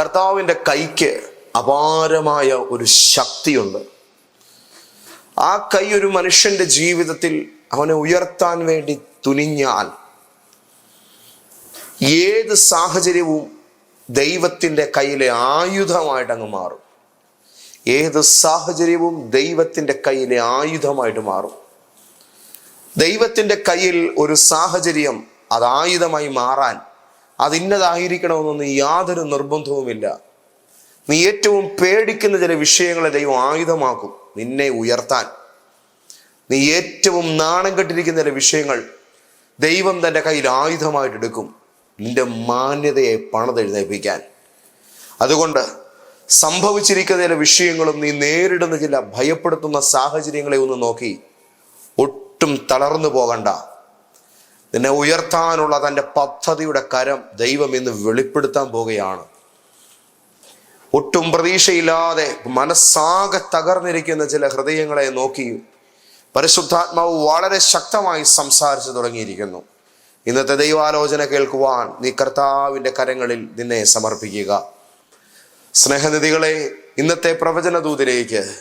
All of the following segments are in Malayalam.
കർത്താവിന്റെ കൈക്ക് അപാരമായ ഒരു ശക്തിയുണ്ട്. ആ കൈ ഒരു മനുഷ്യന്റെ ജീവിതത്തിൽ അവനെ ഉയർത്താൻ വേണ്ടി തുനിഞ്ഞാൽ ഏത് സാഹചര്യവും ദൈവത്തിന്റെ കയ്യിലെ ആയുധമായിട്ട് അങ്ങ് മാറും. ഏത് സാഹചര്യവും ദൈവത്തിന്റെ കയ്യിലെ ആയുധമായിട്ട് മാറും. ദൈവത്തിന്റെ കയ്യിൽ ഒരു സാഹചര്യം അത് ആയുധമായി മാറാൻ അത് ഇന്നതായിരിക്കണമെന്നൊന്നും യാതൊരു നിർബന്ധവുമില്ല. നീ ഏറ്റവും പേടിക്കുന്ന ചില വിഷയങ്ങളെ ദൈവം ആയുധമാക്കും നിന്നെ ഉയർത്താൻ. നീ ഏറ്റവും നാണം കെട്ടിരിക്കുന്ന ചില വിഷയങ്ങൾ ദൈവം തന്റെ കയ്യിൽ ആയുധമായിട്ട് എടുക്കും. നിന്റെ മാന്യതയെ പണതെഴുന്നേൽപ്പിക്കാൻ അതുകൊണ്ട് സംഭവിച്ചിരിക്കുന്ന ചില വിഷയങ്ങളും നീ നേരിടുന്ന ചില ഭയപ്പെടുത്തുന്ന സാഹചര്യങ്ങളെ ഒന്ന് നോക്കി. ഒട്ടും തളർന്നു പോകണ്ട. നിന്നെ ഉയർത്താനുള്ള തന്റെ പദ്ധതിയുടെ കരം ദൈവം ഇന്ന് വെളിപ്പെടുത്താൻ പോവുകയാണ്. ഒട്ടും പ്രതീക്ഷയില്ലാതെ മനസ്സാകെ തകർന്നിരിക്കുന്ന ചില ഹൃദയങ്ങളെ നോക്കി പരിശുദ്ധാത്മാവ് വളരെ ശക്തമായി സംസാരിച്ചു തുടങ്ങിയിരിക്കുന്നു. ഇന്നത്തെ ദൈവാലോചന കേൾക്കുവാൻ നീ കർത്താവിന്റെ കരങ്ങളിൽ നിന്നെ സമർപ്പിക്കുക. സ്നേഹനിധികളെ ഇന്നത്തെ പ്രവചന ദൂതിലേക്ക്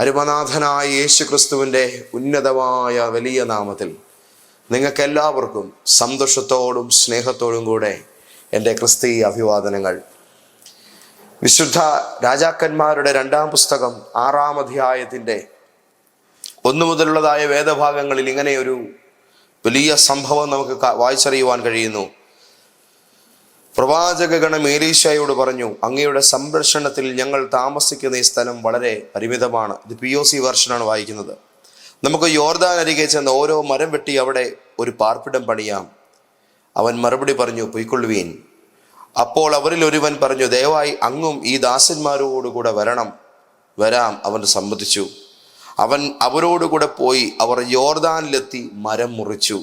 അരുമനാഥനായ യേശു ക്രിസ്തുവിന്റെ ഉന്നതമായ വലിയ നാമത്തിൽ നിങ്ങൾക്ക് എല്ലാവർക്കും സന്തോഷത്തോടും സ്നേഹത്തോടും കൂടെ എന്റെ ക്രിസ്തീയ അഭിവാദനങ്ങൾ. വിശുദ്ധ രാജാക്കന്മാരുടെ രണ്ടാം പുസ്തകം ആറാം അധ്യായത്തിന്റെ ഒന്നു മുതലുള്ളതായ വേദഭാഗങ്ങളിൽ ഇങ്ങനെ ഒരു വലിയ സംഭവം നമുക്ക് വായിച്ചറിയുവാൻ കഴിയുന്നു. പ്രവാചകഗണം മേലീശയോട് പറഞ്ഞു അങ്ങയുടെ സംരക്ഷണത്തിൽ ഞങ്ങൾ താമസിക്കുന്ന ഈ സ്ഥലം വളരെ പരിമിതമാണ്. ഇത് പി ഒ സി വെർഷനാണ് വായിക്കുന്നത്. നമുക്ക് യോർദാൻ അരികെ ചെന്ന് ഓരോ മരം വെട്ടി അവിടെ ഒരു പാർപ്പിടം പണിയാം. അവൻ മറുപടി പറഞ്ഞു പൊയ്ക്കൊള്ളുവീൻ. അപ്പോൾ അവരിൽ ഒരുവൻ പറഞ്ഞു ദയവായി അങ്ങും ഈ ദാസന്മാരോടുകൂടെ വരണം. വരാം അവൻ സമ്മതിച്ചു. അവൻ അവരോടുകൂടെ പോയി അവർ യോർദാനിലെത്തി മരം മുറിച്ചു.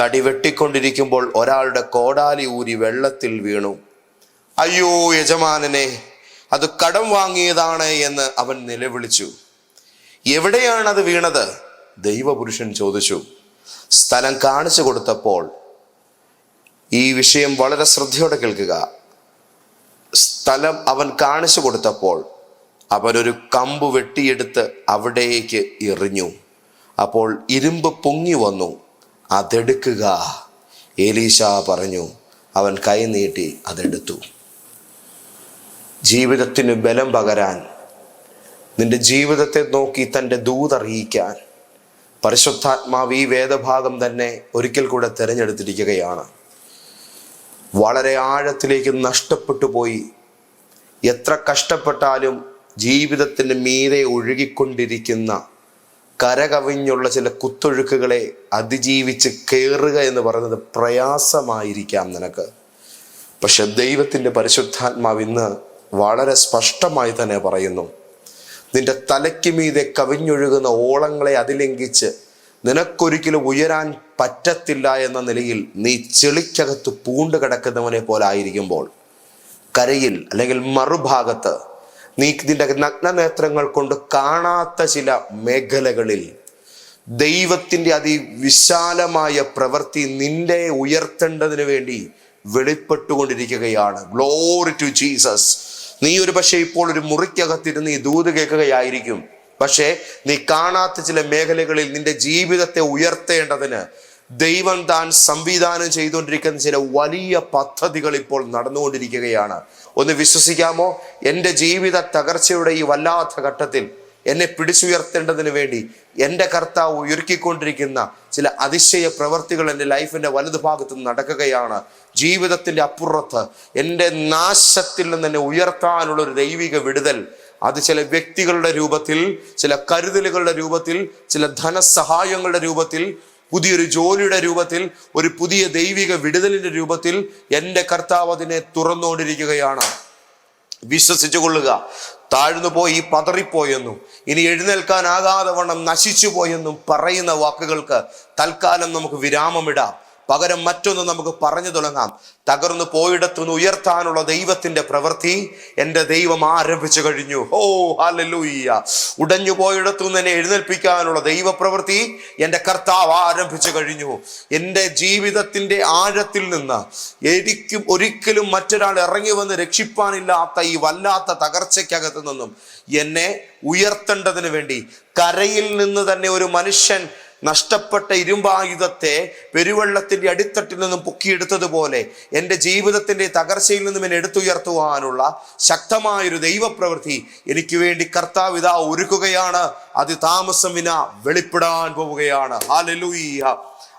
തടി വെട്ടിക്കൊണ്ടിരിക്കുമ്പോൾ ഒരാളുടെ കോടാലി ഊരി വെള്ളത്തിൽ വീണു. അയ്യോ യജമാനനെ അത് കടം വാങ്ങിയതാണ് എന്ന് അവൻ നിലവിളിച്ചു. എവിടെയാണ് അത് വീണത്? ദൈവപുരുഷൻ ചോദിച്ചു. സ്ഥലം കാണിച്ചു കൊടുത്തപ്പോൾ ഈ വിഷയം വളരെ ശ്രദ്ധയോടെ കേൾക്കുക. സ്ഥലം അവൻ കാണിച്ചു കൊടുത്തപ്പോൾ അവനൊരു കമ്പ് വെട്ടിയെടുത്ത് അവിടേക്ക് എറിഞ്ഞു. അപ്പോൾ ഇരുമ്പ് പൊങ്ങി വന്നു. അതെടുക്കുക. ഏലീശ പറഞ്ഞു. അവൻ കൈ നീട്ടി അതെടുത്തു. ജീവിതത്തിന് ബലം പകരാൻ നിന്റെ ജീവിതത്തെ നോക്കി തന്റെ ദൂതറിയിക്കാൻ പരിശുദ്ധാത്മാവ് ഈ വേദഭാഗം തന്നെ ഒരിക്കൽ കൂടെ തിരഞ്ഞെടുത്തിരിക്കുകയാണ്. വളരെ ആഴത്തിലേക്ക് നഷ്ടപ്പെട്ടു പോയി. എത്ര കഷ്ടപ്പെട്ടാലും ജീവിതത്തിന് മീതെ ഒഴുകിക്കൊണ്ടിരിക്കുന്ന കരകവിഞ്ഞുള്ള ചില കുത്തൊഴുക്കുകളെ അതിജീവിച്ച് കയറുക എന്ന് പറയുന്നത് പ്രയാസമായിരിക്കാം നിനക്ക്. പക്ഷെ ദൈവത്തിന്റെ പരിശുദ്ധാത്മാവ് ഇന്ന് വളരെ സ്പഷ്ടമായി തന്നെ പറയുന്നു. നിന്റെ തലയ്ക്ക് മീതെ കവിഞ്ഞൊഴുകുന്ന ഓളങ്ങളെ അതിലംഘിച്ച് നിനക്കൊരിക്കലും ഉയരാൻ പറ്റത്തില്ല എന്ന നിലയിൽ നീ ചെളിക്കകത്ത് പൂണ്ട് കിടക്കുന്നവനെ പോലെ ആയിരിക്കുമ്പോൾ കരയിൽ അല്ലെങ്കിൽ മറുഭാഗത്ത് നീ നിന്റെ നഗ്നനേത്രങ്ങൾ കൊണ്ട് കാണാത്ത ചില മേഖലകളിൽ ദൈവത്തിന്റെ അതിവിശാലമായ പ്രവൃത്തി നിന്നെ ഉയർത്തേണ്ടതിന് വേണ്ടി വെളിപ്പെട്ടുകൊണ്ടിരിക്കുകയാണ്. ഗ്ലോറി ടു ജീസസ് നീ ഒരു പക്ഷേ ഇപ്പോൾ ഒരു മുറിക്കകത്തിരുന്ന് ഈ ദൂത് കേൾക്കുകയായിരിക്കും. പക്ഷേ നീ കാണാത്ത ചില മേഖലകളിൽ നിന്റെ ജീവിതത്തെ ഉയർത്തേണ്ടതിന് ദൈവം താൻ സംവിധാനം ചെയ്തുകൊണ്ടിരിക്കുന്ന ചില വലിയ പദ്ധതികൾ ഇപ്പോൾ നടന്നുകൊണ്ടിരിക്കുകയാണ്. ഒന്ന് വിശ്വസിക്കാമോ? എന്റെ ജീവിത തകർച്ചയുടെ ഈ വല്ലാത്ത ഘട്ടത്തിൽ എന്നെ പിടിച്ചുയർത്തേണ്ടതിന് വേണ്ടി എന്റെ കർത്താവ് ഒരുക്കിക്കൊണ്ടിരിക്കുന്ന ചില അതിശയ പ്രവർത്തികൾ എന്റെ ലൈഫിന്റെ വലതുഭാഗത്ത് നടക്കുകയാണ്. ജീവിതത്തിന്റെ അപ്പുറത്ത് എന്റെ നാശത്തിൽ നിന്ന് എന്നെ ഉയർത്താനുള്ള ഒരു ദൈവിക വിടുതൽ. അത് ചില വ്യക്തികളുടെ രൂപത്തിൽ ചില കരുതലുകളുടെ രൂപത്തിൽ ചില ധനസഹായങ്ങളുടെ രൂപത്തിൽ പുതിയൊരു ജോലിയുടെ രൂപത്തിൽ ഒരു പുതിയ ദൈവിക വിടുതലിന്റെ രൂപത്തിൽ എന്റെ കർത്താവ് അതിനെ തുറന്നുകൊണ്ടിരിക്കുകയാണ്. വിശ്വസിച്ചു കൊള്ളുക താഴ്ന്നു പോയി പതറിപ്പോയെന്നും ഇനി എഴുന്നേൽക്കാനാകാതെ വണ്ണം നശിച്ചു പോയെന്നും പറയുന്ന വാക്കുകൾക്ക് തൽക്കാലം നമുക്ക് വിരാമമിടാം. പകരം മറ്റൊന്ന് നമുക്ക് പറഞ്ഞു തുടങ്ങാം. തകർന്നു പോയിടത്തുനിന്ന് ഉയർത്താനുള്ള ദൈവത്തിന്റെ പ്രവൃത്തി എന്റെ ദൈവം ആരംഭിച്ചു കഴിഞ്ഞു. ഓ ഹലൂയ്യ ഉടഞ്ഞു പോയിടത്തുനിന്ന് എന്നെ എഴുന്നേൽപ്പിക്കാനുള്ള ദൈവപ്രവൃത്തി എന്റെ കർത്താവ് ആരംഭിച്ചു കഴിഞ്ഞു. എന്റെ ജീവിതത്തിന്റെ ആഴത്തിൽ നിന്ന് എനിക്കും ഒരിക്കലും മറ്റൊരാൾ ഇറങ്ങി വന്ന് രക്ഷിപ്പാനില്ലാത്ത ഈ വല്ലാത്ത തകർച്ചയ്ക്കകത്ത് നിന്നും എന്നെ ഉയർത്തേണ്ടതിന് വേണ്ടി കരയിൽ നിന്ന് തന്നെ ഒരു മനുഷ്യൻ നഷ്ടപ്പെട്ട ഇരുമ്പായുധത്തെ പെരുവെള്ളത്തിന്റെ അടിത്തട്ടിൽ നിന്നും പൊക്കിയെടുത്തതുപോലെ എന്റെ ജീവിതത്തിന്റെ തകർച്ചയിൽ നിന്നും എന്നെ എടുത്തുയർത്തുവാനുള്ള ശക്തമായൊരു ദൈവപ്രവൃത്തി എനിക്ക് വേണ്ടി കർത്താവ് ഇതാ ഒരുക്കുകയാണ്. അത് താമസം വിന വെളിപ്പെടാൻ പോവുകയാണ്. ഹാലലൂയ്യ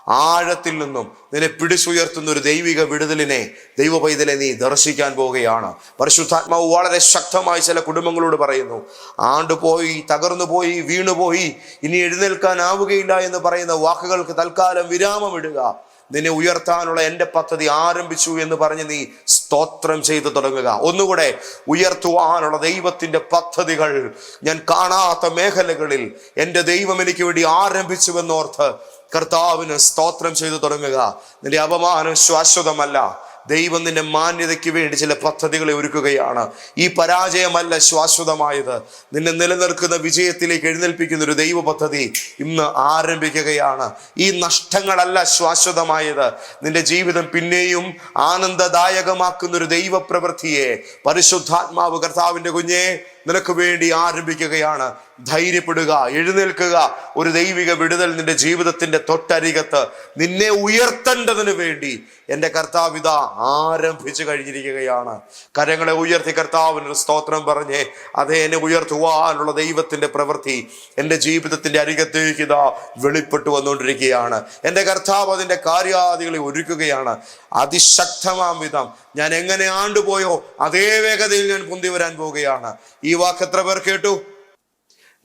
ആഴത്തിൽ നിന്നും നിന്നെ പിടിച്ചുയർത്തുന്ന ഒരു ദൈവിക വിടുതലിനെ ദൈവ പൈതലെ നീ ദർശിക്കാൻ പോവുകയാണ്. പരിശുദ്ധാത്മാവ് വളരെ ശക്തമായി ചില കുടുംബങ്ങളോട് പറയുന്നു ആണ്ടുപോയി തകർന്നു പോയി വീണുപോയി ഇനി എഴുന്നേൽക്കാനാവുകയില്ല എന്ന് പറയുന്ന വാക്കുകൾക്ക് തൽക്കാലം വിരാമമിടുക. നിന്നെ ഉയർത്താനുള്ള എന്റെ പദ്ധതി ആരംഭിച്ചു എന്ന് പറഞ്ഞ് നീ സ്തോത്രം ചെയ്തു തുടങ്ങുക. ഒന്നുകൂടെ ഉയർത്തുവാനുള്ള ദൈവത്തിന്റെ പദ്ധതികൾ ഞാൻ കാണാത്ത മേഖലകളിൽ എന്റെ ദൈവം എനിക്ക് വേണ്ടി ആരംഭിച്ചുവെന്നോർത്ത് കർത്താവിന് സ്തോത്രം ചെയ്തു തുടങ്ങുക. നിന്റെ അപമാനം ശാശ്വതമല്ല. ദൈവം നിന്റെ മാന്യതയ്ക്ക് വേണ്ടി ചില പദ്ധതികളെ ഒരുക്കുകയാണ്. ഈ പരാജയമല്ല ശാശ്വതമായത്. നിന്നെ നിലനിൽക്കുന്ന വിജയത്തിലേക്ക് എഴുന്നേൽപ്പിക്കുന്ന ഒരു ദൈവ പദ്ധതി ഇന്ന് ആരംഭിക്കുകയാണ്. ഈ നഷ്ടങ്ങളല്ല ശാശ്വതമായത്. നിന്റെ ജീവിതം പിന്നെയും ആനന്ദദായകമാക്കുന്ന ഒരു ദൈവപ്രവൃത്തിയെ പരിശുദ്ധാത്മാവ് കർത്താവിന്റെ കുഞ്ഞെ നിനക്ക് വേണ്ടി ആരംഭിക്കുകയാണ്. ധൈര്യപ്പെടുക എഴുന്നേൽക്കുക. ഒരു ദൈവിക വിടുതൽ നിന്റെ ജീവിതത്തിന്റെ തൊട്ടരികത്ത്. നിന്നെ ഉയർത്തേണ്ടതിന് വേണ്ടി എന്റെ കർത്താവിത ആരംഭിച്ചു കഴിഞ്ഞിരിക്കുകയാണ്. കരങ്ങളെ ഉയർത്തി കർത്താവിന് സ്തോത്രം പറഞ്ഞേ. അതേ എന്നെ ഉയർത്തുവാനുള്ള ദൈവത്തിന്റെ പ്രവൃത്തി എന്റെ ജീവിതത്തിന്റെ അരികത്തേക്ക് ഇതാ വെളിപ്പെട്ടു വന്നുകൊണ്ടിരിക്കുകയാണ്. എന്റെ കർത്താവ് അതിന്റെ കാര്യാദികളെ ഒരുക്കുകയാണ്. അതിശക്തമാം വിധം ഞാൻ എങ്ങനെ ആണ്ടുപോയോ അതേ വേഗതയിൽ ഞാൻ പൊന്തി വരാൻ പോവുകയാണ്. ഈ വാക്ക് എത്ര പേർ കേട്ടു?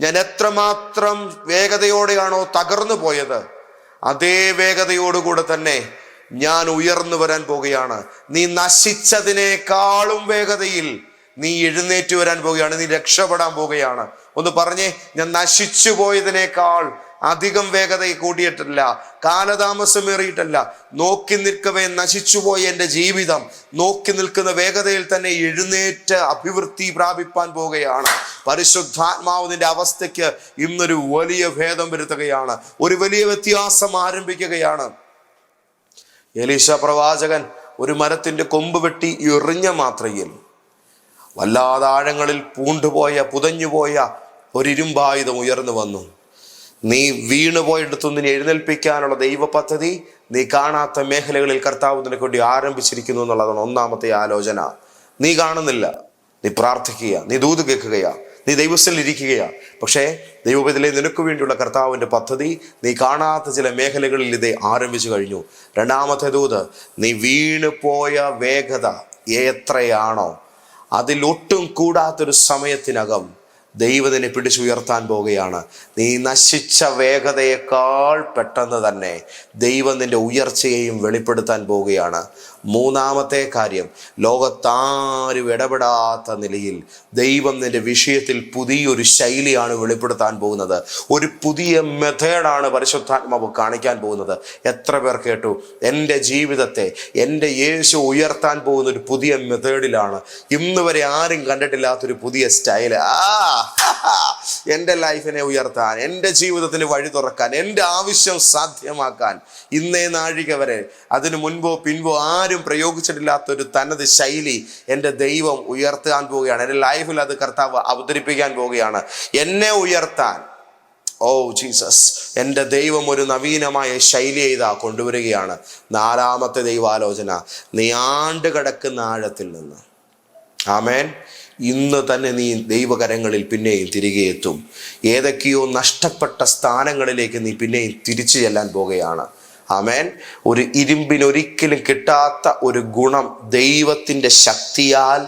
ഞാൻ എത്രമാത്രം വേഗതയോടെയാണോ തകർന്നു പോയത് അതേ വേഗതയോടുകൂടെ തന്നെ ഞാൻ ഉയർന്നു വരാൻ പോകുകയാണ് നീ നശിച്ചതിനേക്കാളും വേഗതയിൽ നീ എഴുന്നേറ്റ് വരാൻ പോവുകയാണ് നീ രക്ഷപ്പെടാൻ പോവുകയാണ്. ഒന്ന് പറഞ്ഞേ ഞാൻ നശിച്ചു പോയതിനേക്കാൾ അധികം വേഗത കൂടിയിട്ടില്ല. കാലതാമസമേറിയിട്ടല്ല നോക്കി നിൽക്കവേ നശിച്ചുപോയ എന്റെ ജീവിതം. നോക്കി നിൽക്കുന്ന വേഗതയിൽ തന്നെ എഴുന്നേറ്റ് അഭിവൃദ്ധി പ്രാപിപ്പാൻ പോവുകയാണ്. പരിശുദ്ധാത്മാവിന്റെ അവസ്ഥയ്ക്ക് ഇന്നൊരു വലിയ ഭേദം വരുത്തുകയാണ്. ഒരു വലിയ വ്യത്യാസം ആരംഭിക്കുകയാണ്. എലീശ പ്രവാചകൻ ഒരു മരത്തിന്റെ കൊമ്പ് വെട്ടി എറിഞ്ഞ മാത്രയിൽ വല്ലാതാഴങ്ങളിൽ പൂണ്ടുപോയ പുതഞ്ഞുപോയ ഒരു ഇരുമ്പായുധം ഉയർന്നു വന്നു. നീ വീണുപോയിടത്തു നിന്നെ എഴുന്നേൽപ്പിക്കാനുള്ള ദൈവ പദ്ധതി നീ കാണാത്ത മേഖലകളിൽ കർത്താവ് നിനക്ക് വേണ്ടി ആരംഭിച്ചിരിക്കുന്നു എന്നുള്ളതാണ് ഒന്നാമത്തെ ആലോചന. നീ കാണുന്നില്ല. നീ പ്രാർത്ഥിക്കുക നീ ദൂത് കേൾക്കുകയാ. നീ ദൈവസ്ഥയിൽ ഇരിക്കുകയാ. പക്ഷേ ദൈവപതിലെ നിനക്ക് വേണ്ടിയുള്ള കർത്താവിന്റെ പദ്ധതി നീ കാണാത്ത ചില മേഖലകളിൽ ഇത് ആരംഭിച്ചു കഴിഞ്ഞു. രണ്ടാമത്തെ ദൂത് നീ വീണു പോയ വേഗത എത്രയാണോ? അതിലൊട്ടും കൂടാത്തൊരു സമയത്തിനകം ദൈവത്തിനെ പിടിച്ചുയർത്താൻ പോവുകയാണ്. നീ നശിച്ച വേഗതയേക്കാൾ പെട്ടെന്ന് തന്നെ ദൈവം ഉയർച്ചയെയും വെളിപ്പെടുത്താൻ പോവുകയാണ്. മൂന്നാമത്തെ കാര്യം ലോകത്താരും ഇടപെടാത്ത നിലയിൽ ദൈവം നിന്റെ വിഷയത്തിൽ പുതിയൊരു ശൈലിയാണ് വെളിപ്പെടുത്താൻ പോകുന്നത്. ഒരു പുതിയ മെത്തേഡാണ് പരിശുദ്ധാത്മാവ് കാണിക്കാൻ പോകുന്നത്. എത്ര പേർ കേട്ടു? എന്റെ ജീവിതത്തെ എന്റെ യേശു ഉയർത്താൻ പോകുന്ന ഒരു പുതിയ മെത്തേഡിലാണ്. ഇന്ന് വരെ ആരും കണ്ടിട്ടില്ലാത്തൊരു പുതിയ സ്റ്റൈൽ ആ എന്റെ ലൈഫിനെ ഉയർത്താൻ എന്റെ ജീവിതത്തിന് വഴി തുറക്കാൻ എന്റെ ആവശ്യം സാധ്യമാക്കാൻ ഇന്നേ നാഴിക വരെ അതിനു മുൻപോ പിൻപോ ആരും പ്രയോഗിച്ചിട്ടില്ലാത്ത ഒരു തനത് ശൈലി എന്റെ ദൈവം ഉയർത്താൻ പോവുകയാണ്. എന്റെ ലൈഫിൽ അത് കർത്താവ് അവതരിപ്പിക്കാൻ പോവുകയാണ്. എന്നെ ഉയർത്താൻ. Oh Jesus. എന്റെ ദൈവം ഒരു നവീനമായ ശൈലി ഇതാ കൊണ്ടുവരികയാണ്. നാലാമത്തെ ദൈവാലോചന. നീ ആണ്ട് കിടക്കുന്ന ആഴത്തിൽ നിന്ന്. ആമേൻ. ഇന്ന് തന്നെ നീ ദൈവകരങ്ങളിൽ പിന്നെയും തിരികെ എത്തും. ഏതൊക്കെയോ നഷ്ടപ്പെട്ട സ്ഥാനങ്ങളിലേക്ക് നീ പിന്നെയും തിരിച്ചു ചെല്ലാൻ പോകുകയാണ് ആമേൻ. ഒരു ഇരുമ്പിനൊരിക്കലും കിട്ടാത്ത ഒരു ഗുണം ദൈവത്തിന്റെ ശക്തിയാൽ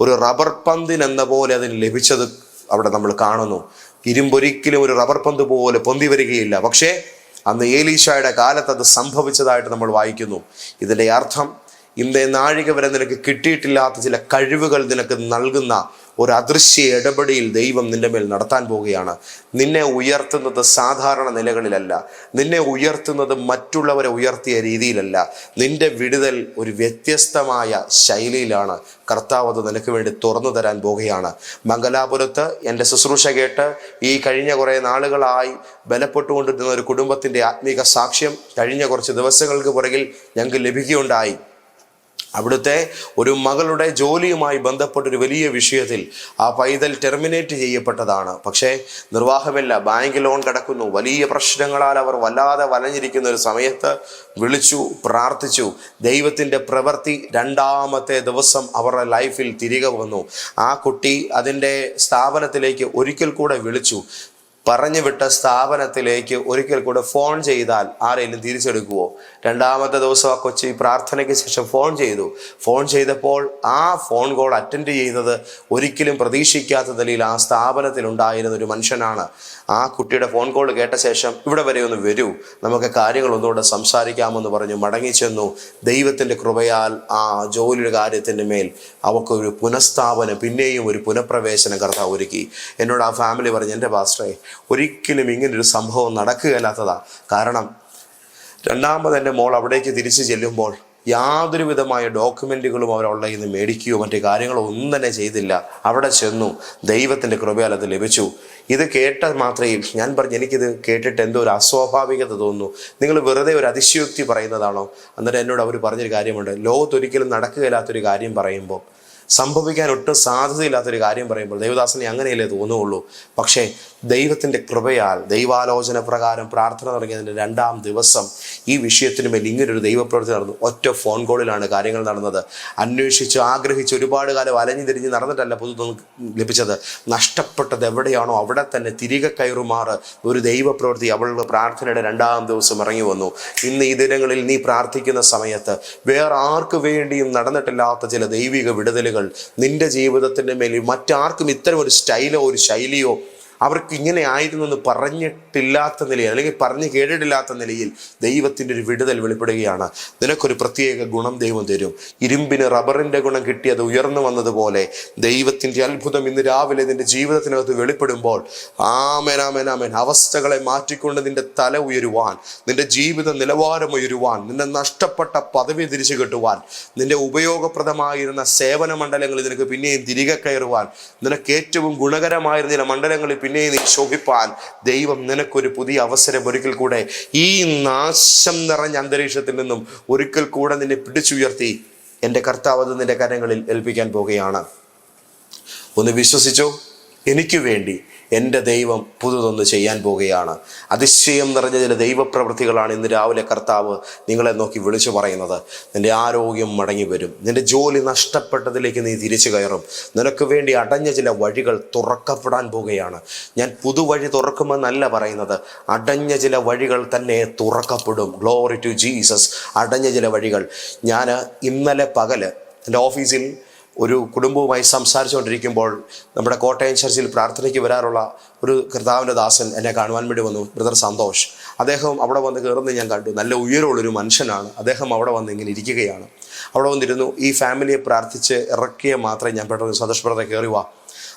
ഒരു റബ്ബർ പന്തിനെന്ന പോലെ അതിന് ലഭിച്ചത് അവിടെ നമ്മൾ കാണുന്നു. ഇരുമ്പൊരിക്കലും ഒരു റബ്ബർ പന്ത് പോലെ പൊന്തി വരികയില്ല. പക്ഷേ അന്ന് ഏലീഷായുടെ കാലത്ത് അത് സംഭവിച്ചതായിട്ട് നമ്മൾ വായിക്കുന്നു. ഇതിന്റെ അർത്ഥം ഇന്നേ നാഴിക വരെ നിനക്ക് കിട്ടിയിട്ടില്ലാത്ത ചില കഴിവുകൾ നിനക്ക് നൽകുന്ന ഒരു അദൃശ്യ ഇടപെടിയിൽ ദൈവം നിന്റെ മേൽ നടത്താൻ പോവുകയാണ്. നിന്നെ ഉയർത്തുന്നത് സാധാരണ നിലകളിലല്ല. നിന്നെ ഉയർത്തുന്നത് മറ്റുള്ളവരെ ഉയർത്തിയ രീതിയിലല്ല. നിന്റെ വിടുതൽ ഒരു വ്യത്യസ്തമായ ശൈലിയിലാണ്. കർത്താവ് അത് നിനക്ക് വേണ്ടി തുറന്നു തരാൻ പോവുകയാണ്. മംഗലാപുരത്ത് എന്റെ ശുശ്രൂഷ കേട്ട് ഈ കഴിഞ്ഞ കുറേ നാളുകളായി ബലപ്പെട്ടുകൊണ്ടിരുന്ന ഒരു കുടുംബത്തിന്റെ ആത്മീക സാക്ഷ്യം കഴിഞ്ഞ കുറച്ച് ദിവസങ്ങൾക്ക് പുറകിൽ ഞങ്ങൾക്ക് ലഭിക്കുകയുണ്ടായി. അവിടുത്തെ ഒരു മകളുടെ ജോലിയുമായി ബന്ധപ്പെട്ട ഒരു വലിയ വിഷയത്തിൽ ആ പൈതൽ ടെർമിനേറ്റ് ചെയ്യപ്പെട്ടതാണ്. പക്ഷേ നിർവാഹമില്ല. ബാങ്ക് ലോൺ കിടക്കുന്നു. വലിയ പ്രശ്നങ്ങളാൽ അവർ വല്ലാതെ വലഞ്ഞിരിക്കുന്ന ഒരു സമയത്ത് വിളിച്ചു പ്രാർത്ഥിച്ചു. ദൈവത്തിന്റെ പ്രവൃത്തി രണ്ടാമത്തെ ദിവസം അവരുടെ ലൈഫിൽ തിരികെ വന്നു. ആ കുട്ടി അതിന്റെ സ്ഥാപനത്തിലേക്ക് ഒരിക്കൽ കൂടെ വിളിച്ചു. പറഞ്ഞു വിട്ട സ്ഥാപനത്തിലേക്ക് ഒരിക്കൽ കൂടെ ഫോൺ ചെയ്താൽ ആരെങ്കിലും തിരിച്ചെടുക്കുവോ? രണ്ടാമത്തെ ദിവസം ആ കൊച്ചി പ്രാർത്ഥനയ്ക്ക് ശേഷം ഫോൺ ചെയ്തു. ഫോൺ ചെയ്തപ്പോൾ ആ ഫോൺ കോൾ അറ്റൻഡ് ചെയ്തത് ഒരിക്കലും പ്രതീക്ഷിക്കാത്ത നിലയിൽ ആ സ്ഥാപനത്തിൽ ഉണ്ടായിരുന്ന ഒരു മനുഷ്യനാണ്. ആ കുട്ടിയുടെ ഫോൺ കോൾ കേട്ട ശേഷം ഇവിടെ വരെ ഒന്ന് വരൂ. നമുക്ക് കാര്യങ്ങൾ ഒന്നുകൂടെ സംസാരിക്കാമെന്ന് പറഞ്ഞു മടങ്ങി ചെന്നു. ദൈവത്തിന്റെ കൃപയാൽ ആ ജോലിയുടെ കാര്യത്തിന്റെ മേൽ അവൾക്ക് ഒരു പുനഃസ്ഥാപനം പിന്നെയും ഒരു പുനഃപ്രവേശനം കർത്താവ് ഒരുക്കി. എന്നോട് ആ ഫാമിലി പറഞ്ഞു എന്റെ പാസ്റ്ററെ ഒരിക്കലും ഇങ്ങനൊരു സംഭവം നടക്കുകയല്ലാത്തതാ. കാരണം രണ്ടാമത് എന്റെ മോൾ അവിടേക്ക് തിരിച്ചു ചെല്ലുമ്പോൾ യാതൊരു വിധമായ ഡോക്യുമെന്റുകളും അവരവളുടെ ഇന്ന് മേടിക്കുകയോ മറ്റു കാര്യങ്ങളോ ഒന്നും തന്നെ ചെയ്തില്ല. അവിടെ ചെന്നു ദൈവത്തിന്റെ കൃപയാൽ അത് ലഭിച്ചു. ഇത് കേട്ട മാത്രയിൽ ഞാൻ പറഞ്ഞു എനിക്കിത് കേട്ടിട്ട് എന്തോ ഒരു അസ്വാഭാവികത തോന്നുന്നു. നിങ്ങൾ വെറുതെ ഒരു അതിശയോക്തി പറയുന്നതാണോ? അന്നേരം എന്നോട് അവർ പറഞ്ഞൊരു കാര്യമുണ്ട്. ലോകത്തൊരിക്കലും നടക്കുകയില്ലാത്തൊരു കാര്യം പറയുമ്പോൾ സംഭവിക്കാൻ ഒട്ടും സാധ്യതയില്ലാത്തൊരു കാര്യം പറയുമ്പോൾ ദൈവദാസനെ അങ്ങനെയല്ലേ തോന്നുകയുള്ളൂ പക്ഷേ ദൈവത്തിന്റെ കൃപയാൽ ദൈവാലോചന പ്രകാരം പ്രാർത്ഥന തുടങ്ങിയതിന്റെ രണ്ടാം ദിവസം ഈ വിഷയത്തിന് മേൽ ഇങ്ങനൊരു ദൈവപ്രവൃത്തി നടന്നു. ഒറ്റ ഫോൺ കോളിലാണ് കാര്യങ്ങൾ നടന്നത്. അന്വേഷിച്ച് ആഗ്രഹിച്ച് ഒരുപാട് കാലം അലഞ്ഞു തിരിഞ്ഞ് നടന്നിട്ടല്ല പുതു ലഭിച്ചത്. നഷ്ടപ്പെട്ടത് എവിടെയാണോ അവിടെ തന്നെ തിരികെ കയറുമാറ് ഒരു ദൈവപ്രവൃത്തി അവളുടെ പ്രാർത്ഥനയുടെ രണ്ടാം ദിവസം ഇറങ്ങി വന്നു. ഇന്ന് ഈ ദിനങ്ങളിൽ നീ പ്രാർത്ഥിക്കുന്ന സമയത്ത് വേറെ ആർക്ക് വേണ്ടിയും നടന്നിട്ടില്ലാത്ത ചില ദൈവിക വിടുതലുകൾ നിന്റെ ജീവിതത്തിന്റെ മേൽ മറ്റാർക്കും ഇത്തരം ഒരു സ്റ്റൈലോ ഒരു ശൈലിയോ അവർക്ക് ഇങ്ങനെ ആയിരുന്നു എന്ന് പറഞ്ഞിട്ടില്ലാത്ത നിലയിൽ അല്ലെങ്കിൽ പറഞ്ഞു കേട്ടിട്ടില്ലാത്ത നിലയിൽ ദൈവത്തിന്റെ ഒരു വിടുതൽ വെളിപ്പെടുകയാണ്. നിനക്കൊരു പ്രത്യേക ഗുണം ദൈവം തരും. ഇരുമ്പിന് റബ്ബറിന്റെ ഗുണം കിട്ടിയത് ഉയർന്നു വന്നതുപോലെ ദൈവത്തിന്റെ അത്ഭുതം ഇന്ന് രാവിലെ നിന്റെ ജീവിതത്തിനകത്ത് വെളിപ്പെടുമ്പോൾ ആമേനാമേനാമേൻ അവസ്ഥകളെ മാറ്റിക്കൊണ്ട് നിന്റെ തല ഉയരുവാൻ നിന്റെ ജീവിത നിലവാരം ഉയരുവാൻ നിന്നെ നഷ്ടപ്പെട്ട പദവി തിരിച്ചു കിട്ടുവാൻ നിന്റെ ഉപയോഗപ്രദമായിരുന്ന സേവന മണ്ഡലങ്ങളിൽ നിനക്ക് പിന്നെയും തിരികെ കയറുവാൻ നിനക്ക് ഏറ്റവും ഗുണകരമായിരുന്ന ചില മണ്ഡലങ്ങളിൽ പിന്നെയും നീ ശോഭിപ്പാൻ. ദൈവം നിനക്കൊരു പുതിയ അവസരം ഒരിക്കൽ കൂടെ. ഈ നാശം നിറഞ്ഞ അന്തരീക്ഷത്തിൽ നിന്നും ഒരിക്കൽ കൂടെ നിന്നെ പിടിച്ചുയർത്തി എന്റെ കർത്താവ് നിന്റെ കരങ്ങളിൽ ഏൽപ്പിക്കാൻ പോകുകയാണ് ഒന്ന് വിശ്വസിച്ചോ? എനിക്ക് വേണ്ടി എന്റെ ദൈവം പുതുതൊന്ന് ചെയ്യാൻ പോവുകയാണ്. അതിശയം നിറഞ്ഞ ചില ദൈവപ്രവൃത്തികളാണ് ഇന്ന് രാവിലെ കർത്താവ് നിങ്ങളെ നോക്കി വിളിച്ചു പറയുന്നത്. നിന്റെ ആരോഗ്യം മടങ്ങി വരും. നിന്റെ ജോലി നഷ്ടപ്പെട്ടതിലേക്ക് നീ തിരിച്ചു കയറും. നിനക്ക് വേണ്ടി അടഞ്ഞ ചില വഴികൾ തുറക്കപ്പെടാൻ പോവുകയാണ്. ഞാൻ പുതുവഴി തുറക്കുമെന്നല്ല പറയുന്നത്. അടഞ്ഞ ചില വഴികൾ തന്നെ തുറക്കപ്പെടും. ഗ്ലോറി ടു ജീസസ് അടഞ്ഞ ചില വഴികൾ. ഞാൻ ഇന്നലെ പകൽ എന്റെ ഓഫീസിൽ ഒരു കുടുംബവുമായി സംസാരിച്ചുകൊണ്ടിരിക്കുമ്പോൾ നമ്മുടെ കോട്ടയം ചർച്ചിൽ പ്രാർത്ഥനയ്ക്ക് വരാറുള്ള ഒരു കർത്താവിന്റെ ദാസൻ എന്നെ കാണുവാൻ വേണ്ടി വന്നു ബ്രദർ സന്തോഷ്. അദ്ദേഹം അവിടെ വന്ന് കയറുന്നത് ഞാൻ കണ്ടു. നല്ല ഉയരമുള്ളൊരു മനുഷ്യനാണ്. അദ്ദേഹം അവിടെ വന്ന് ഇങ്ങനെ ഇരിക്കുകയാണ്. അവിടെ വന്നിരുന്നു. ഈ ഫാമിലിയെ പ്രാർത്ഥിച്ച് ഇറക്കിയ മാത്രമേ ഞാൻ പെട്ടെന്ന് സന്തോഷ് ബ്രദറെ കയറി വാ.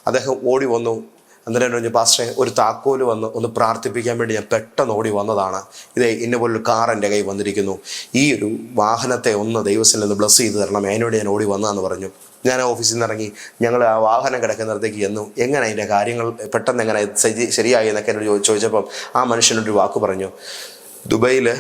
അദ്ദേഹം ഓടി വന്നു. അന്നേരം പറഞ്ഞു പാസ്റ്റേ ഒരു താക്കോൽ വന്ന് ഒന്ന് പ്രാർത്ഥിപ്പിക്കാൻ വേണ്ടി ഞാൻ പെട്ടെന്ന് ഓടി വന്നതാണ്. ഇതേ ഇന്ന പോലൊരു കാർ എന്റെ കൈ വന്നിരിക്കുന്നു. ഈ ഒരു വാഹനത്തെ ഒന്ന് ദൈവത്തിൽ നിന്ന് ബ്ലസ് ചെയ്ത് തരണം. അതിനോട് ഞാൻ ഓടി വന്നതെന്ന് പറഞ്ഞു. ഞാൻ ഓഫീസിൽ നിന്ന് ഇറങ്ങി ഞങ്ങൾ ആ വാഹനം കിടക്കുന്നിടത്തേക്ക് ചെന്നു. എങ്ങനെ അതിന്റെ കാര്യങ്ങൾ പെട്ടെന്ന് എങ്ങനെ ശരി- ശരിയായി എന്നൊക്കെ എന്നോട് ചോദിച്ചപ്പം ആ മനുഷ്യനൊരു വാക്ക് പറഞ്ഞു. ദുബൈയിൽ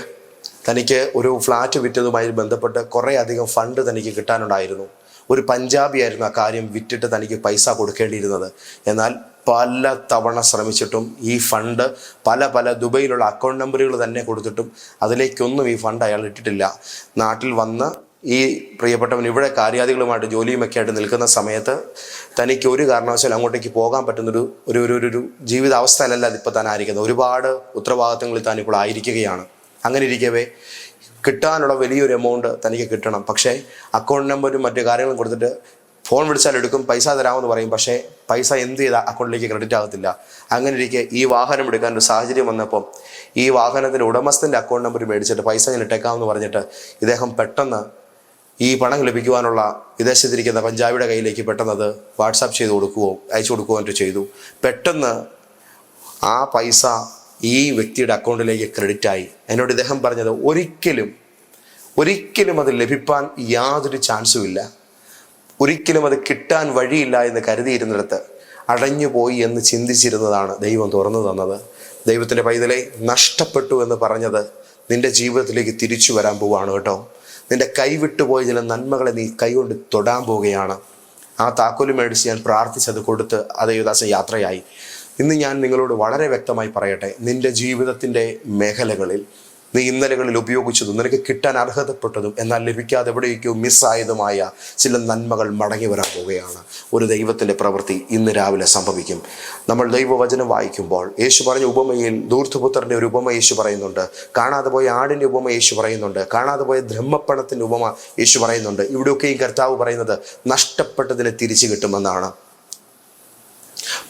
തനിക്ക് ഒരു ഫ്ലാറ്റ് വിറ്റതുമായി ബന്ധപ്പെട്ട് കുറേ അധികം ഫണ്ട് തനിക്ക് കിട്ടാനുണ്ടായിരുന്നു. ഒരു പഞ്ചാബിയായിരുന്നു ആ കാര്യം വിറ്റിട്ട് തനിക്ക് പൈസ കൊടുക്കേണ്ടിയിരുന്നത്. എന്നാൽ പല തവണ ശ്രമിച്ചിട്ടും ഈ ഫണ്ട് പല പല ദുബൈയിലുള്ള അക്കൗണ്ട് നമ്പറുകൾ തന്നെ കൊടുത്തിട്ടും അതിലേക്കൊന്നും ഈ ഫണ്ട് അയാൾ ഇട്ടിട്ടില്ല. നാട്ടിൽ വന്ന് ഈ പ്രിയപ്പെട്ടവൻ ഇവിടെ കാര്യാദികളുമായിട്ട് ജോലിയുമൊക്കെ ആയിട്ട് നിൽക്കുന്ന സമയത്ത് തനിക്ക് ഒരു കാരണവശാലും അങ്ങോട്ടേക്ക് പോകാൻ പറ്റുന്നൊരു ഒരു ഒരു ഒരു- ജീവിതാവസ്ഥയിലല്ല അതിപ്പോൾ താൻ ആയിരിക്കുന്നത്. ഒരുപാട് ഉത്തരവാദിത്തങ്ങളിൽ താൻ ഇപ്പോൾ ആയിരിക്കുകയാണ്. അങ്ങനെ ഇരിക്കവേ കിട്ടാനുള്ള വലിയൊരു എമൗണ്ട് തനിക്ക് കിട്ടണം. പക്ഷേ അക്കൗണ്ട് നമ്പറും മറ്റു കാര്യങ്ങളും കൊടുത്തിട്ട് ഫോൺ വിളിച്ചാൽ എടുക്കും പൈസ തരാമെന്ന് പറയും പക്ഷേ പൈസ എന്ത് ചെയ്താൽ അക്കൗണ്ടിലേക്ക് ക്രെഡിറ്റ് ആകത്തില്ല. അങ്ങനെ ഇരിക്കെ ഈ വാഹനം എടുക്കാൻ ഒരു സാഹചര്യം വന്നപ്പോൾ ഈ വാഹനത്തിന്റെ ഉടമസ്ഥന്റെ അക്കൗണ്ട് നമ്പർ മേടിച്ചിട്ട് പൈസ ഞാൻ ഇട്ടേക്കാമെന്ന് പറഞ്ഞിട്ട് ഇദ്ദേഹം പെട്ടെന്ന് ഈ പണം ലഭിക്കുവാനുള്ള വിദേശത്തിരിക്കുന്ന പഞ്ചാബിയുടെ കയ്യിലേക്ക് പെട്ടെന്ന് അത് വാട്സാപ്പ് ചെയ്ത് കൊടുക്കുകയോ അയച്ചു കൊടുക്കുകയോ മറ്റോ ചെയ്തു. പെട്ടെന്ന് ആ പൈസ ഈ വ്യക്തിയുടെ അക്കൗണ്ടിലേക്ക് ക്രെഡിറ്റ് ആയി. എന്നോട് ഇദ്ദേഹം പറഞ്ഞത് ഒരിക്കലും ഒരിക്കലും അത് ലഭിപ്പാൻ യാതൊരു ചാൻസും ഇല്ല. ഒരിക്കലും അത് കിട്ടാൻ വഴിയില്ല എന്ന് കരുതിയിരുന്നിടത്ത് അടഞ്ഞുപോയി എന്ന് ചിന്തിച്ചിരുന്നതാണ് ദൈവം തുറന്നു തന്നത്. ദൈവത്തിന്റെ പൈതലെ നഷ്ടപ്പെട്ടു എന്ന് പറഞ്ഞത് നിന്റെ ജീവിതത്തിലേക്ക് തിരിച്ചു വരാൻ പോവുകയാണ് കേട്ടോ. നിന്റെ കൈവിട്ടുപോയ ചില നന്മകളെ നീ കൈകൊണ്ട് തൊടാൻ പോവുകയാണ്. ആ താക്കോൽ മേടിച്ച് ഞാൻ പ്രാർത്ഥിച്ചത് കൊടുത്ത് ആ യുദാസ യാത്രയായി. ഇന്ന് ഞാൻ നിങ്ങളോട് വളരെ വ്യക്തമായി പറയട്ടെ നിന്റെ ജീവിതത്തിന്റെ മേഖലകളിൽ നീ ഇന്നലകളിൽ ഉപയോഗിച്ചതും നിനക്ക് കിട്ടാൻ അർഹതപ്പെട്ടതും എന്നാൽ ലഭിക്കാതെ എവിടേക്കോ മിസ്സായതുമായ ചില നന്മകൾ മടങ്ങി വരാൻ പോവുകയാണ്. ഒരു ദൈവത്തിന്റെ പ്രവൃത്തി ഇന്ന് രാവിലെ സംഭവിക്കും. നമ്മൾ ദൈവവചനം വായിക്കുമ്പോൾ യേശു പറഞ്ഞ ഉപമയിൽ ദൂർത്തുപുത്രന്റെ ഒരു ഉപമ യേശു പറയുന്നുണ്ട്. കാണാതെ പോയ ആടിന്റെ ഉപമ യേശു പറയുന്നുണ്ട്. കാണാതെ പോയ ബ്രഹ്മപ്പണത്തിന്റെ ഉപമ യേശു പറയുന്നുണ്ട്. ഇവിടെയൊക്കെയും കർത്താവ് പറയുന്നത് നഷ്ടപ്പെട്ടതിനെ തിരിച്ചു കിട്ടുമെന്നാണ്.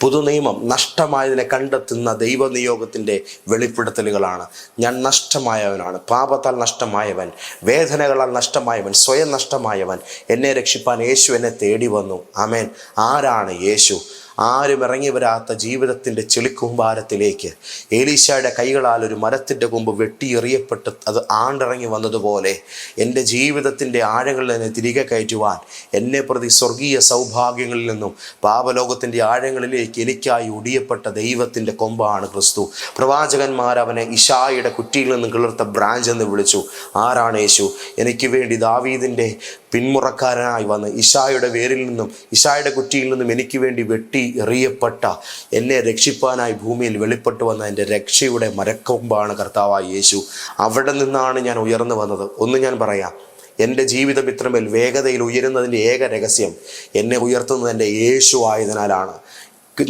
പുതുനിയമം നഷ്ടമായതിനെ കണ്ടെത്തുന്ന ദൈവനിയോഗത്തിന്റെ വെളിപ്പെടുത്തലുകളാണ്. ഞാൻ നഷ്ടമായവനാണ്. പാപത്താൽ നഷ്ടമായവൻ വേദനകളാൽ നഷ്ടമായവൻ സ്വയം നഷ്ടമായവൻ. എന്നെ രക്ഷിപ്പാൻ യേശു എന്നെ തേടി വന്നു. ആമേൻ. ആരാണ് യേശു? ആരും ഇറങ്ങി വരാത്ത ജീവിതത്തിന്റെ ചെളിക്കൂമ്പാരത്തിലേക്ക് ഏലീശയുടെ കൈകളാൽ ഒരു മരത്തിന്റെ കൊമ്പ് വെട്ടിയെറിയപ്പെട്ട് അത് ആണ്ടിറങ്ങി വന്നതുപോലെ എന്റെ ജീവിതത്തിന്റെ ആഴങ്ങളിൽ നിന്ന് തിരികെ കയറ്റുവാൻ എന്നെ പ്രതി സ്വർഗീയ സൗഭാഗ്യങ്ങളിൽ നിന്നും പാപലോകത്തിന്റെ ആഴങ്ങളിലേക്ക് എനിക്കായി ഒടിയപ്പെട്ട ദൈവത്തിന്റെ കൊമ്പാണ് ക്രിസ്തു. പ്രവാചകന്മാർ അവനെ ഇഷായുടെ കുറ്റിയിൽ നിന്നും കിളിർത്ത ബ്രാഞ്ച് എന്ന് വിളിച്ചു. ആരാണ് യേശു? എനിക്ക് വേണ്ടി ദാവീദിന്റെ പിന്മുറക്കാരനായി വന്ന് ഇഷായുടെ വേരിൽ നിന്നും ഇഷായുടെ കുറ്റിയിൽ നിന്നും എനിക്ക് വേണ്ടി വെട്ടി എറിയപ്പെട്ട എന്നെ രക്ഷിപ്പാനായി ഭൂമിയിൽ വെളിപ്പെട്ടു വന്ന എന്റെ രക്ഷയുടെ മരക്കൊമ്പാണ് കർത്താവായ യേശു. അവിടെ നിന്നാണ് ഞാൻ ഉയർന്നു വന്നത്. ഒന്ന് ഞാൻ പറയാം എന്റെ ജീവിതം ഇത്രമേൽ വേഗതയിൽ ഉയരുന്നതിന്റെ ഏക രഹസ്യം എന്നെ ഉയർത്തുന്നത് എന്റെ യേശു ആയതിനാലാണ്.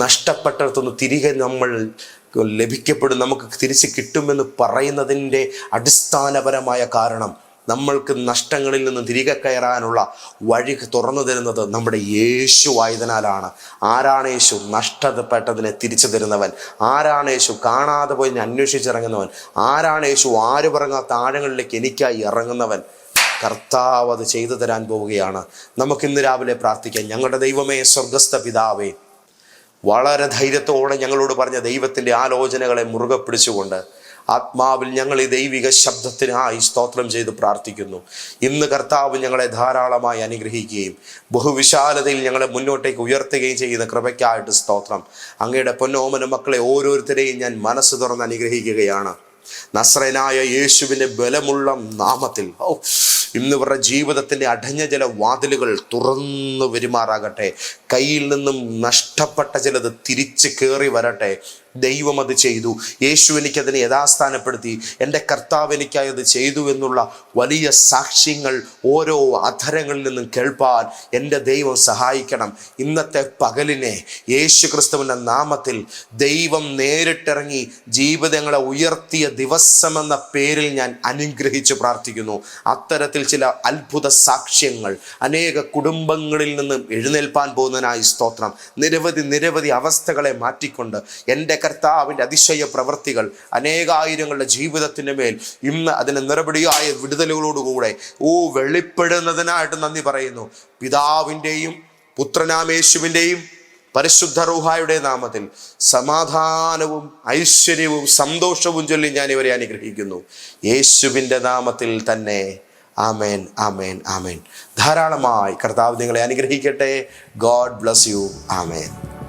നഷ്ടപ്പെട്ടിടത്തുനിന്ന് തിരികെ നമ്മൾ ലഭിക്കപ്പെടും നമുക്ക് തിരിച്ച് കിട്ടുമെന്ന് പറയുന്നതിന്റെ അടിസ്ഥാനപരമായ കാരണം നമ്മൾക്ക് നഷ്ടങ്ങളിൽ നിന്ന് തിരികെ കയറാനുള്ള വഴി തുറന്നു തരുന്നത് നമ്മുടെ യേശു ആയതിനാലാണ്. ആരാണ് യേശു? നഷ്ടപ്പെട്ടതിനെ തിരിച്ചു തരുന്നവൻ. ആരാണ് യേശു? കാണാതെ പോയി അന്വേഷിച്ചിറങ്ങുന്നവൻ. ആരാണ് യേശു? ആര് പറഞ്ഞാത്ത ആഴങ്ങളിലേക്ക് എനിക്കായി ഇറങ്ങുന്നവൻ? കർത്താവ് അത് ചെയ്തു തരാൻ പോവുകയാണ്. നമുക്കിന്ന് രാവിലെ പ്രാർത്ഥിക്കാം. ഞങ്ങളുടെ ദൈവമേ സ്വർഗസ്ഥ പിതാവേ വളരെ ധൈര്യത്തോടെ ഞങ്ങളോട് പറഞ്ഞ ദൈവത്തിന്റെ ആലോചനകളെ മുറുകെ പിടിച്ചുകൊണ്ട് ആത്മാവിൽ ഞങ്ങൾ ഈ ദൈവിക ശബ്ദത്തിനായി സ്തോത്രം ചെയ്ത് പ്രാർത്ഥിക്കുന്നു. ഇന്ന് കർത്താവ് ഞങ്ങളെ ധാരാളമായി അനുഗ്രഹിക്കുകയും ബഹുവിശാലതയിൽ ഞങ്ങളെ മുന്നോട്ടേക്ക് ഉയർത്തുകയും ചെയ്യുന്ന കൃപയ്ക്കായിട്ട് സ്തോത്രം. അങ്ങയുടെ പൊന്നോമന മക്കളെ ഓരോരുത്തരെയും ഞാൻ മനസ്സ് തുറന്ന് അനുഗ്രഹിക്കുകയാണ്. നസ്രനായ യേശുവിന്റെ ബലമുള്ള നാമത്തിൽ. ഓ ഇന്ന് ഇവരുടെ ജീവിതത്തിന്റെ അടഞ്ഞ ചില വാതിലുകൾ തുറന്നു വരുമാറാകട്ടെ. കയ്യിൽ നിന്നും നഷ്ടപ്പെട്ട ചിലത് തിരിച്ച് കയറി വരട്ടെ. ദൈവം അത് ചെയ്തു. യേശു എനിക്കതിനെ യഥാസ്ഥാനപ്പെടുത്തി. എന്റെ കർത്താവ് എനിക്കായി അത് ചെയ്തു എന്നുള്ള വലിയ സാക്ഷ്യങ്ങൾ ഓരോ അധരങ്ങളിൽ നിന്നും കേൾപ്പാൻ എന്റെ ദൈവം സഹായിക്കണം. ഇന്നത്തെ പകലിനെ യേശു ക്രിസ്തുവിന്റെ നാമത്തിൽ ദൈവം നേരിട്ടിറങ്ങി ജീവിതങ്ങളെ ഉയർത്തിയ ദിവസമെന്ന പേരിൽ ഞാൻ അനുഗ്രഹിച്ച് പ്രാർത്ഥിക്കുന്നു. അത്തരത്തിൽ ചില അത്ഭുത സാക്ഷ്യങ്ങൾ അനേക കുടുംബങ്ങളിൽ നിന്നും എഴുന്നേൽപ്പാൻ പോകുന്നതിനായി സ്തോത്രം. നിരവധി നിരവധി അവസ്ഥകളെ മാറ്റിക്കൊണ്ട് എന്റെ കർത്താവിന്റെ അതിശയ പ്രവൃത്തികൾ അനേകായിരങ്ങളുടെ ജീവിതത്തിന്റെ മേൽ ഇന്ന് അതിന് നിറപടിയായ വിടുതലുകളോടുകൂടെ ഓ വെളിപ്പെടുന്നതിനായിട്ട് നന്ദി പറയുന്നു. പിതാവിന്റെയും പുത്രനാമേശുവിന്റെയും പരിശുദ്ധ റൂഹായുടെ നാമത്തിൽ സമാധാനവും ഐശ്വര്യവും സന്തോഷവും ചൊല്ലി ഞാൻ ഇവരെ അനുഗ്രഹിക്കുന്നു. യേശുവിന്റെ നാമത്തിൽ തന്നെ ആമേൻ ആമേൻ ആമേൻ. ധാരാളമായി കർത്താവ് നിങ്ങളെ അനുഗ്രഹിക്കട്ടെ. God bless you. ആമേൻ.